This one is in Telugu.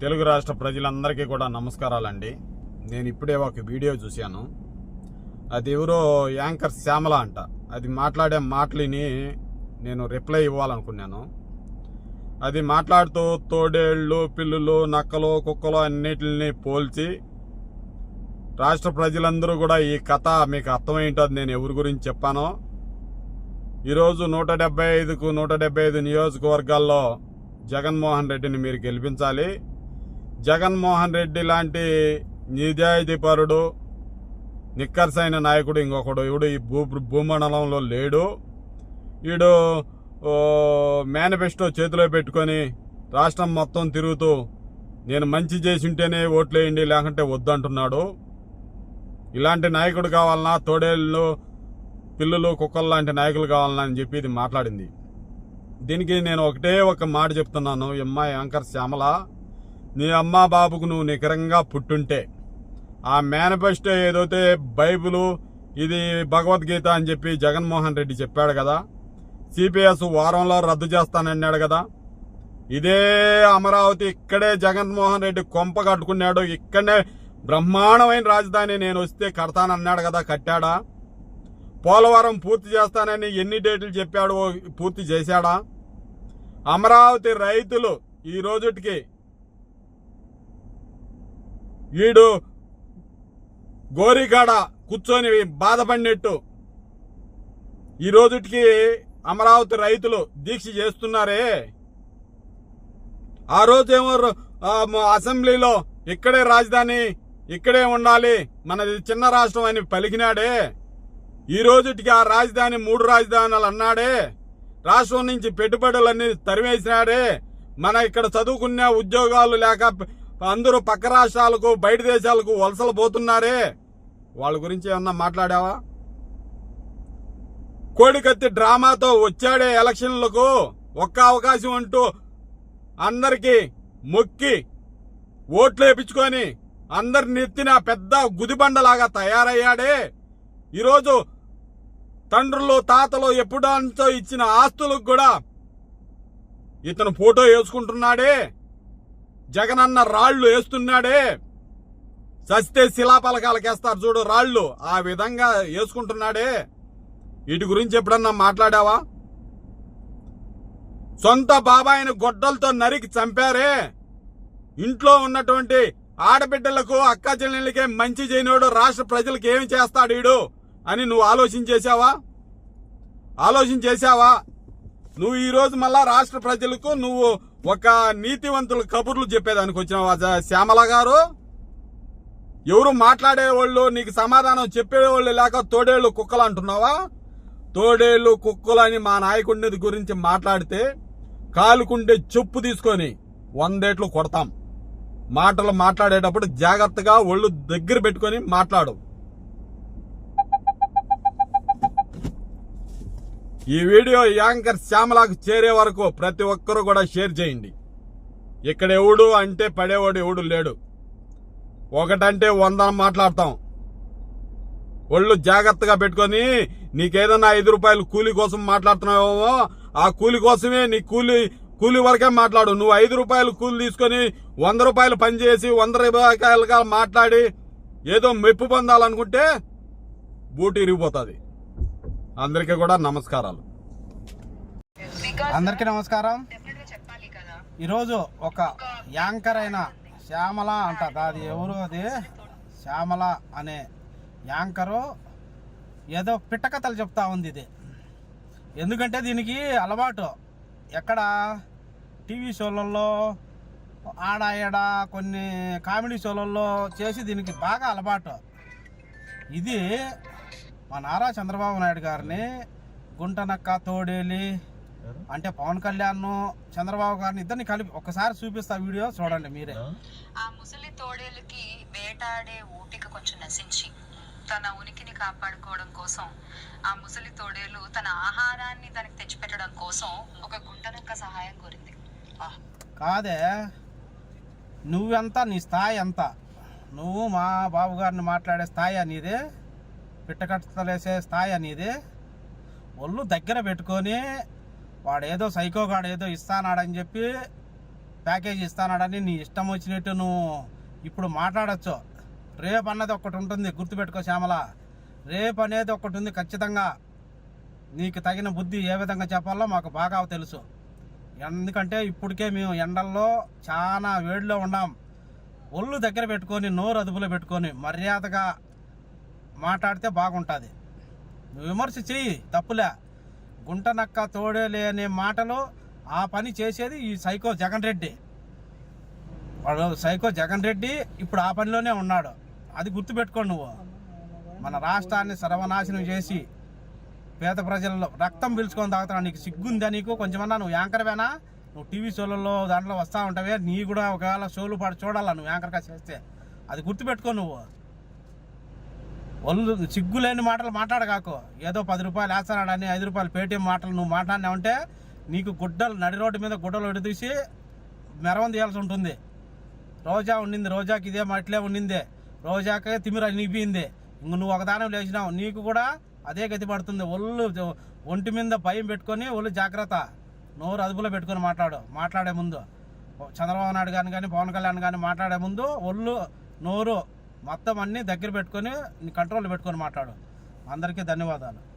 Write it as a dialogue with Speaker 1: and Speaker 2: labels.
Speaker 1: తెలుగు రాష్ట్ర ప్రజలందరికీ కూడా నమస్కారాలండి. నేను ఇప్పుడే ఒక వీడియో చూశాను. అది ఎవరో యాంకర్ శ్యామల అంట. అది మాట్లాడే మాటలిని నేను రిప్లై ఇవ్వాలనుకున్నాను. అది మాట్లాడుతూ తోడేళ్ళు పిల్లులు నక్కలు కుక్కలు అన్నిటిని పోల్చి రాష్ట్ర ప్రజలందరూ కూడా ఈ కథ మీకు అర్థమైంటుంది నేను ఎవరి గురించి చెప్పానో ఈరోజు నూట డెబ్బై ఐదుకు నూట డెబ్బై ఐదు నియోజకవర్గాల్లో జగన్మోహన్ రెడ్డిని మీరు గెలిపించాలి. జగన్మోహన్ రెడ్డి లాంటి నిజాయితీపరుడు నిక్కర్సైన నాయకుడు ఇంకొకడు. ఇవిడు ఈ భూ భూమండలంలో లేడు. వీడు మేనిఫెస్టో చేతిలో పెట్టుకొని రాష్ట్రం మొత్తం తిరుగుతూ నేను మంచి చేసింటేనే ఓట్లేయండి లేకుంటే వద్దంటున్నాడు. ఇలాంటి నాయకుడు కావాలన్నా తోడేళ్ళు పిల్లులు కుక్కలు లాంటి నాయకులు కావాలన్నా అని చెప్పి ఇది మాట్లాడింది. దీనికి నేను ఒకటే ఒక మాట చెప్తున్నాను. ఈ అమ్మాయి యాంకర్ శ్యామల నీ అమ్మా బాబుకు నువ్వు నికరంగా పుట్టుంటే ఆ మేనిఫెస్టో ఏదైతే బైబిలు ఇది భగవద్గీత అని చెప్పి జగన్మోహన్ రెడ్డి చెప్పాడు కదా సిపిఎస్ వారంలో రద్దు చేస్తానన్నాడు కదా ఇదే అమరావతి ఇక్కడే జగన్మోహన్ రెడ్డి కొంప కట్టుకున్నాడు ఇక్కడనే బ్రహ్మాండమైన రాజధాని నేను వస్తే కడతానన్నాడు కదా కట్టాడా? పోలవరం పూర్తి చేస్తానని ఎన్ని డేట్లు చెప్పాడు పూర్తి చేశాడా? అమరావతి రైతులు ఈ రోజుటికి వీడు గోరికాడ కూర్చొని బాధపడినట్టు. ఈ రోజుటికి అమరావతి రైతులు దీక్ష చేస్తున్నారే? ఆ రోజేమో అసెంబ్లీలో ఇక్కడే రాజధాని ఇక్కడే ఉండాలి మనది చిన్న రాష్ట్రం అని పలికినాడే. ఈ రోజుటికి ఆ రాజధాని మూడు రాజధానులు అన్నాడే. రాష్ట్రం నుంచి పెట్టుబడులన్నీ తరివేసినాడే మన ఇక్కడ చదువుకునే ఉద్యోగాలు లేక అందరూ పక్క రాష్ట్రాలకు బయట దేశాలకు వలసలు పోతున్నారే. వాళ్ళ గురించి ఏమన్నా మాట్లాడావా? కోడికత్తి డ్రామాతో వచ్చాడే ఎలక్షన్లకు ఒక్క అవకాశం అంటూ అందరికీ మొక్కి ఓట్లు వేపించుకొని అందరి నెత్తిన పెద్ద గుదిబండలాగా తయారయ్యాడే. ఈరోజు తండ్రులు తాతలు ఎప్పుడంతో ఇచ్చిన ఆస్తులకు కూడా ఇతను ఫోటో వేసుకుంటున్నాడే. జగనన్న రాళ్ళు వేస్తున్నాడే. చస్తే శిలాపలకాలకేస్తారు చూడు రాళ్ళు. ఆ విధంగా వేసుకుంటున్నాడే. వీటి గురించి ఎప్పుడన్నా మాట్లాడావా? సొంత బాబాయిని గొడ్డలతో నరికి చంపారే. ఇంట్లో ఉన్నటువంటి ఆడబిడ్డలకు అక్క చెల్లెళ్ళకే మంచి చేయనివాడు రాష్ట్ర ప్రజలకు ఏమి చేస్తాడు వీడు అని నువ్వు ఆలోచన చేశావా? ఆలోచన చేశావా? నువ్వు ఈ రోజు మళ్ళా రాష్ట్ర ప్రజలకు నువ్వు ఒక నీతివంతుల కబుర్లు చెప్పేదానికి వచ్చినావు శ్యామల గారు? ఎవరు మాట్లాడేవాళ్ళు నీకు సమాధానం చెప్పేవాళ్ళు లేక తోడేళ్ళు కుక్కలు అంటున్నావా? తోడేళ్ళు కుక్కలు అని మా నాయకుడి గురించి మాట్లాడితే కాలుకుండే చెప్పు తీసుకొని వందేట్లు కొడతాం. మాటలు మాట్లాడేటప్పుడు జాగ్రత్తగా ఒళ్ళు దగ్గర పెట్టుకొని మాట్లాడు. ఈ వీడియో యాంకర్ శ్యామలకు చేరే వరకు ప్రతి ఒక్కరూ కూడా షేర్ చేయండి. ఇక్కడ ఎవడు అంటే పడేవాడు ఎవడు లేడు. ఒకటంటే వంద మాట్లాడతాం. ఒళ్ళు జాగ్రత్తగా పెట్టుకొని నీకేదన్నా ఐదు రూపాయలు కూలి కోసం మాట్లాడుతున్నావేమో ఆ కూలి కోసమే నీ కూలి కూలి వరకే మాట్లాడు. నువ్వు ఐదు రూపాయలు కూలి తీసుకొని వంద రూపాయలు పనిచేసి వంద రూపాయలుగా మాట్లాడి ఏదో మెప్పు పొందాలనుకుంటే బూటి ఇరిగిపోతుంది. అందరికీ కూడా నమస్కారాలు.
Speaker 2: అందరికీ నమస్కారం. ఈరోజు ఒక యాంకర్ అయిన శ్యామల అంట అది ఎవరు? అది శ్యామల అనే యాంకరు. ఏదో పిట్టకథలు చెప్తా ఉంది ఇది. ఎందుకంటే దీనికి అలవాటు. ఎక్కడ? టీవీ షోలలో ఆడ కొన్ని కామెడీ షోలలో చేసి దీనికి బాగా అలవాటు. ఇది మా నారా చంద్రబాబు నాయుడు గారిని గుంటనక్క తోడేలి అంటే పవన్ కళ్యాణ్ చంద్రబాబు గారిని ఇద్దరిని కలిపి ఒకసారి చూపిస్తా వీడియో చూడండి మీరే.
Speaker 3: ఆ? ముసలి తోడేలుకి వేటాడే ఊపిక కొంచెం నశించి తన ఉనికిని కాపాడుకోవడం కోసం ఆ ముసలి తోడేలు తన ఆహారాన్ని తనకి తెచ్చిపెట్టడం కోసం ఒక గుంటనక్క సహాయం కోరింది.
Speaker 2: కాదే నువ్వెంత నీ స్థాయి ఎంత? నువ్వు మా బాబు గారిని మాట్లాడే స్థాయి అనేది పిట్టకట్టలేసే స్థాయి అనేది ఒళ్ళు దగ్గర పెట్టుకొని వాడేదో సైకోగాడు ఏదో ఇస్తానాడని చెప్పి ప్యాకేజ్ ఇస్తానాడని నీ ఇష్టం వచ్చినట్టు నువ్వు ఇప్పుడు మాట్లాడచ్చు. రేపు అన్నది ఒకటి ఉంటుంది గుర్తుపెట్టుకో శ్యామల. రేపు అనేది ఒకటి ఉంది ఖచ్చితంగా. నీకు తగిన బుద్ధి ఏ విధంగా చెప్పాలో మాకు బాగా తెలుసు. ఎందుకంటే ఇప్పటికే మేము ఎండల్లో చాలా వేడిలో ఉన్నాం. ఒళ్ళు దగ్గర పెట్టుకొని నోరు అదుపులో పెట్టుకొని మర్యాదగా మాట్లాడితే బాగుంటుంది. విమర్శ చెయ్యి తప్పులే. గుంట నక్క తోడేలే అనే మాటలు ఆ పని చేసేది ఈ సైకో జగన్ రెడ్డి. వాడు సైకో జగన్ రెడ్డి ఇప్పుడు ఆ పనిలోనే ఉన్నాడు. అది గుర్తుపెట్టుకో నువ్వు. మన రాష్ట్రాన్ని సర్వనాశనం చేసి పేద ప్రజల్లో రక్తం పీల్చుకొని తాగుతావు నీకు సిగ్గుందా నీకు? కొంచెమన్నా నువ్వు యాంకర్వేనా నువ్వు టీవీ షోలలో దాంట్లో వస్తూ ఉంటావే. నీ కూడా ఒకవేళ షోలు పాడు చూడాలా నువ్వు యాంకర్గా చేస్తే? అది గుర్తుపెట్టుకో నువ్వు. ఒళ్ళు సిగ్గులేని మాటలు మాట్లాడగాకు. ఏదో పది రూపాయలు వేస్తానాడని ఐదు రూపాయలు పేటీఎం మాటలు నువ్వు మాట్లాడినావంటే నీకు గుడ్డలు నడి రోడ్డు మీద గుడ్డలు విడదీసి మెరవం తీయాల్సి ఉంటుంది. రోజా ఉండింది రోజాకి ఇదే మట్లే ఉండిందే. రోజాకే తిమిర నింపింది ఇంక నువ్వు ఒకదానం లేచినావు నీకు కూడా అదే గతి పడుతుంది. ఒళ్ళు ఒంటి మీద భయం పెట్టుకొని ఒళ్ళు జాగ్రత్త. నోరు అదుపులో పెట్టుకొని మాట్లాడు మాట్లాడే ముందు. చంద్రబాబు నాయుడు గారిని కానీ పవన్ కళ్యాణ్ కానీ మాట్లాడే ముందు ఒళ్ళు నోరు మొత్తం అన్నీ దగ్గర పెట్టుకొని కంట్రోల్ పెట్టుకొని మాట్లాడు. అందరికీ ధన్యవాదాలు.